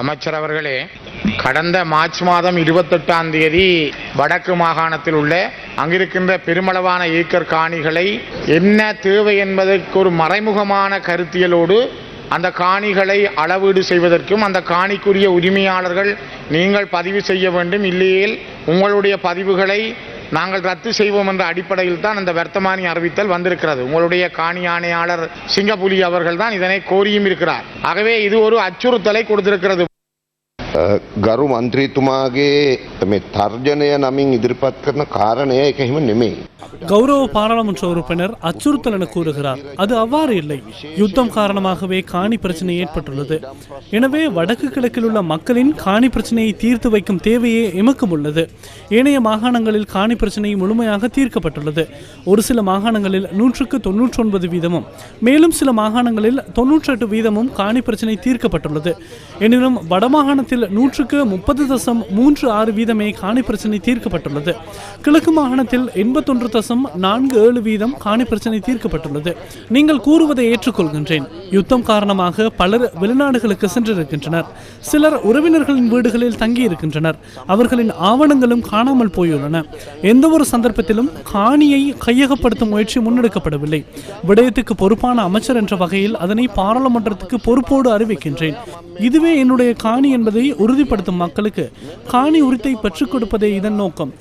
அமைச்சர் அவர்களே கடந்த மார்ச் மாதம் இருபத்தெட்டாம் தேதி வடக்கு மாகாணத்தில் உள்ள அங்கிருக்கின்ற பெருமளவான ஏக்கர் காணிகளை என்ன தேவை என்பதற்கு ஒரு மறைமுகமான கருத்தியலோடு அந்த காணிகளை அளவீடு செய்வதற்கும் அந்த காணிக்குரிய உரிமையாளர்கள் நீங்கள் பதிவு செய்ய வேண்டும். இல்லையேல் உங்களுடைய பதிவுகளை நாங்கள் ரத்து செய்வோம் என்ற அடிப்படையில் தான் அந்த வர்த்தமானி அறிவித்தல் வந்திருக்கிறது. உங்களுடைய காணி ஆணையாளர் சிங்கப்புலி அவர்கள் தான் இதனை கோரியும் இருக்கிறார். ஆகவே இது ஒரு அச்சுறுத்தலை கொடுத்திருக்கிறது. ගරු මන්ත්‍රීතුමාගේ මේ තර්ජනය නමින් ඉදිරිපත් කරන කාරණය එක එහෙම නෙමෙයි. கௌரவ பாராளுமன்ற உறுப்பினர் அச்சுறுத்தல் என கூறுகிறார் அது அவ்வாறு இல்லை யுத்தம் காரணமாகவே காணி பிரச்சனை ஏற்பட்டுள்ளது எனவே வடக்கு கிழக்கில் உள்ள மக்களின் காணி பிரச்சனையை தீர்த்து வைக்கும் தேவையே எமக்கும் உள்ளது ஏனைய மாகாணங்களில் காணி பிரச்சனை முழுமையாக தீர்க்கப்பட்டுள்ளது ஒரு சில மாகாணங்களில் நூற்றுக்கு தொன்னூற்றி ஒன்பது வீதமும் மேலும் சில மாகாணங்களில் தொன்னூற்றெட்டு வீதமும் காணி பிரச்சனை தீர்க்கப்பட்டுள்ளது எனினும் வடமாகாணத்தில் நூற்றுக்கு முப்பது தசம் மூன்று ஆறு வீதமே காணி பிரச்சனை தீர்க்கப்பட்டுள்ளது. கிழக்கு மாகாணத்தில் எண்பத்தொன்று தசம் நான்கு ஏழு வீதம் காணி பிரச்சனை தீர்க்கப்பட்டுள்ளது. நீங்கள் கூறுவதை ஏற்றுக்கொள்கின்றேன். யுத்தம் காரணமாக பலர் வெளிநாடுகளுக்கு சென்றிருக்கின்றனர். சிலர் உறவினர்களின் வீடுகளில் தங்கியிருக்கின்றனர். அவர்களின் ஆவணங்களும் காணாமல் போயுள்ளன. எந்த ஒரு சந்தர்ப்பத்திலும் காணியை கையகப்படுத்தும் முயற்சி முன்னெடுக்கப்படவில்லை. விடயத்துக்கு பொறுப்பான அமைச்சர் என்ற வகையில் அதனை பாராளுமன்றத்துக்கு பொறுப்போடு அறிவிக்கின்றேன். இதுவே என்னுடைய காணி என்பதை உறுதிப்படுத்தும் மக்களுக்கு காணி உரித்தை பெற்றுக் கொடுப்பதே இதன் நோக்கம்.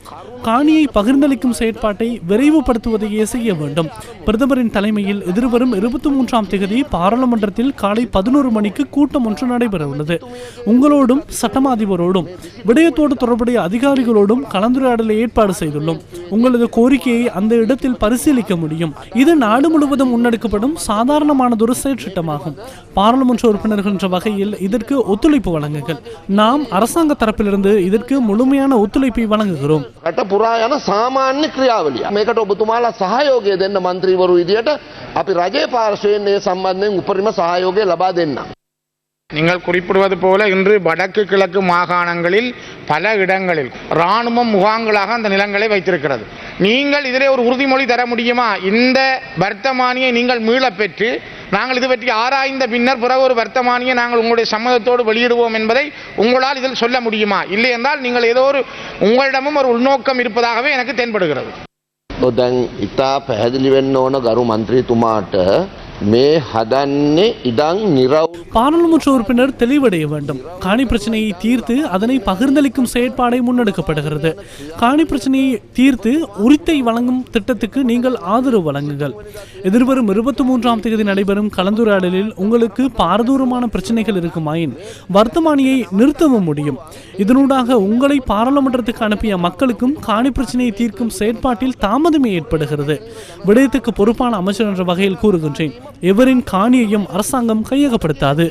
காணியை பகிர்ந்தளிக்கும் செயற்பாட்டை விரைவுபடுத்துவதையே செய்ய வேண்டும். பிரதமரின் தலைமையில் எதிர்வரும் இருபத்தி மூன்றாம் தேதி பாராளுமன்றத்தில் காலை பதினோரு மணிக்கு கூட்டம் ஒன்று நடைபெற உள்ளது உங்களோடும் சட்டமா அதிபரோடும் விடயத்தோடு தொடர்புடைய அதிகாரிகளோடும் கலந்துரையாடலை ஏற்பாடு செய்துள்ளோம். உங்களது கோரிக்கையை அந்த இடத்தில் பரிசீலிக்க முடியும். இது நாடு முழுவதும் முன்னெடுக்கப்படும் சாதாரணமானதொரு செயற்றிட்டமாகும் பாராளுமன்ற உறுப்பினர்கள் என்ற வகையில் இதற்கு ஒத்துழைப்பு வழங்குங்கள். நாம் அரசாங்க தரப்பிலிருந்து இதற்கு முழுமையான ஒத்துழைப்பை வழங்குகிறோம். පුරා යන සාමාන්‍ය ක්‍රියාවලිය. මේකට ඔබතුමාලා සහයෝගය දෙන්න මන්ත්‍රීවරු විදියට අපි රජයේ පාර්ශවයෙන් ඒ සම්බන්ධයෙන් උපරිම සහයෝගය ලබා දෙන්න. நீங்கள் குறிப்பிடுவது போல இன்று வடக்கு கிழக்கு மாகாணங்களில் பல இடங்களில் இராணுவம் முகாம்களாக அந்த நிலங்களை வைத்திருக்கிறது நீங்கள் இதிலே ஒரு உறுதிமொழி தர முடியுமா இந்த வர்த்தமானியை நீங்கள் மீளப் பெற்று நாங்கள் இது பற்றி ஆராய்ந்த பின்னர் பிறகு ஒரு வர்த்தமானியை நாங்கள் உங்களுடைய சம்மதத்தோடு வெளியிடுவோம் என்பதை உங்களால் இதில் சொல்ல முடியுமா இல்லை என்றால் நீங்கள் ஏதோ ஒரு உங்களிடமும் ஒரு உள்நோக்கம் இருப்பதாகவே எனக்கு தென்படுகிறது දැන් ඉතා පැහැදිලි වෙන්න ඕන ගරු මන්ත්‍රීතුමාට பாராளுமன்ற உறுப்பினர் தெளிவடைய வேண்டும். காணி பிரச்சனையை தீர்த்து அதனை பகிர்ந்தளிக்கும் செயற்பாடை முன்னெடுக்கப்படுகிறது. காணி பிரச்சனையை தீர்த்து உரித்தை வழங்கும் திட்டத்துக்கு நீங்கள் ஆதரவு வழங்குங்கள். எதிர்வரும் இருபத்தி மூன்றாம் தேதி நடைபெறும் கலந்துரையாடலில் உங்களுக்கு பாரதூரமான பிரச்சனைகள் இருக்குமாயின் வர்த்தமானியை நிறுத்தவும் முடியும். இதனூடாக உங்களை பாராளுமன்றத்துக்கு அனுப்பிய மக்களுக்கும் காணி பிரச்சனையை தீர்க்கும் செயற்பாட்டில் தாமதமே ஏற்படுகிறது. விடயத்துக்கு பொறுப்பான அமைச்சர் என்ற வகையில் கூறுகின்றேன். எவரின் காணியையும் அரசாங்கம் கையகப்படுத்தாது.